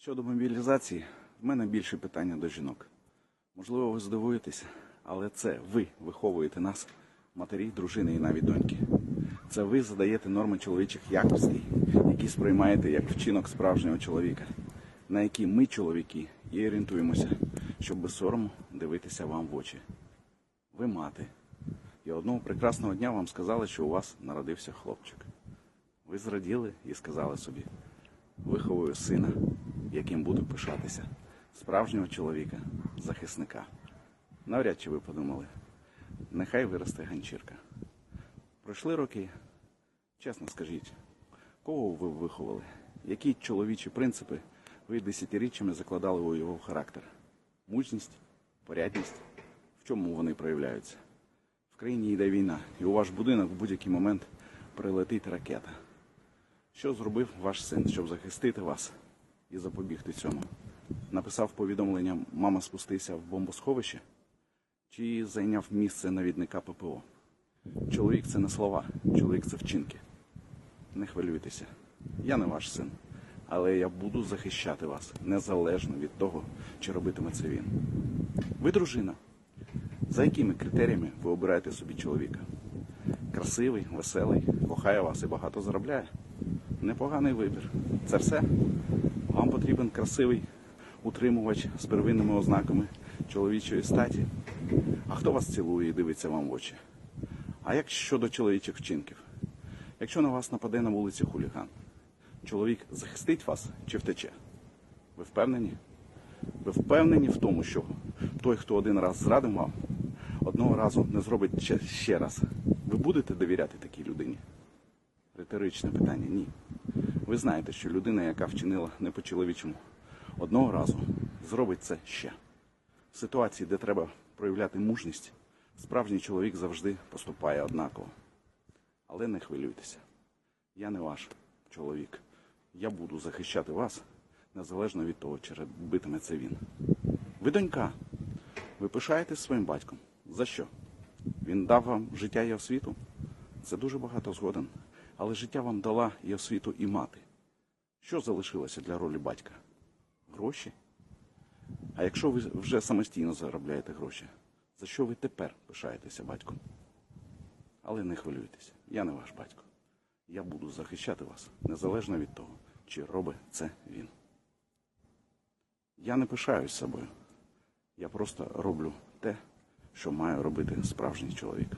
Щодо мобілізації, в мене більше питання до жінок. Можливо, ви здивуєтеся, але це ви виховуєте нас, матері, дружини і навіть доньки. Це ви задаєте норми чоловічих якостей, які сприймаєте як вчинок справжнього чоловіка, на які ми, чоловіки, і орієнтуємося, щоб без сорому дивитися вам в очі. Ви мати. І одного прекрасного дня вам сказали, що у вас народився хлопчик. Ви зраділи і сказали собі: виховую сина, яким буду пишатися, справжнього чоловіка, захисника. Навряд чи ви подумали, нехай виросте ганчірка. Пройшли роки. Чесно скажіть, кого ви виховали? Які чоловічі принципи ви десятиріччями закладали у його характер? Мужність, порядність? В чому вони проявляються? В країні йде війна, і у ваш будинок в будь-який момент прилетить ракета. Що зробив ваш син, щоб захистити вас і запобігти цьому? Написав повідомлення Мама спустися в бомбосховище? Чи зайняв місце навідника ППО? Чоловік це не слова, чоловік це вчинки. Не хвилюйтеся, я не ваш син, але я буду захищати вас незалежно від того, чи робитиме це він. Ви дружина. За якими критеріями ви обираєте собі чоловіка? Красивий, веселий, кохає вас і багато заробляє. Непоганий вибір. Це все. Вам потрібен красивий утримувач з первинними ознаками чоловічої статі. А хто вас цілує і дивиться вам в очі? А як щодо чоловічих вчинків? Якщо на вас нападе на вулиці хуліган, чоловік захистить вас чи втече? Ви впевнені? Ви впевнені в тому, що той, хто один раз зрадив вам, одного разу не зробить ще, раз. Ви будете довіряти такій людині? Риторичне питання ні. Ви знаєте, що людина, яка вчинила не по-чоловічому, одного разу зробить це ще. В ситуації, де треба проявляти мужність, справжній чоловік завжди поступає однаково. Але не хвилюйтеся. Я не ваш чоловік. Я буду захищати вас незалежно від того, чи робитиме це він. Ви донька. Ви пишаєтесь своїм батьком. За що? Він дав вам життя і освіту? Це дуже багато згоден. Але життя вам дала і освіту, і мати. Що залишилося для ролі батька? Гроші? А якщо ви вже самостійно заробляєте гроші, за що ви тепер пишаєтеся батьком? Але не хвилюйтеся, я не ваш батько. Я буду захищати вас незалежно від того, чи робить це він. Я не пишаюсь собою. Я просто роблю те, що має робити справжній чоловік.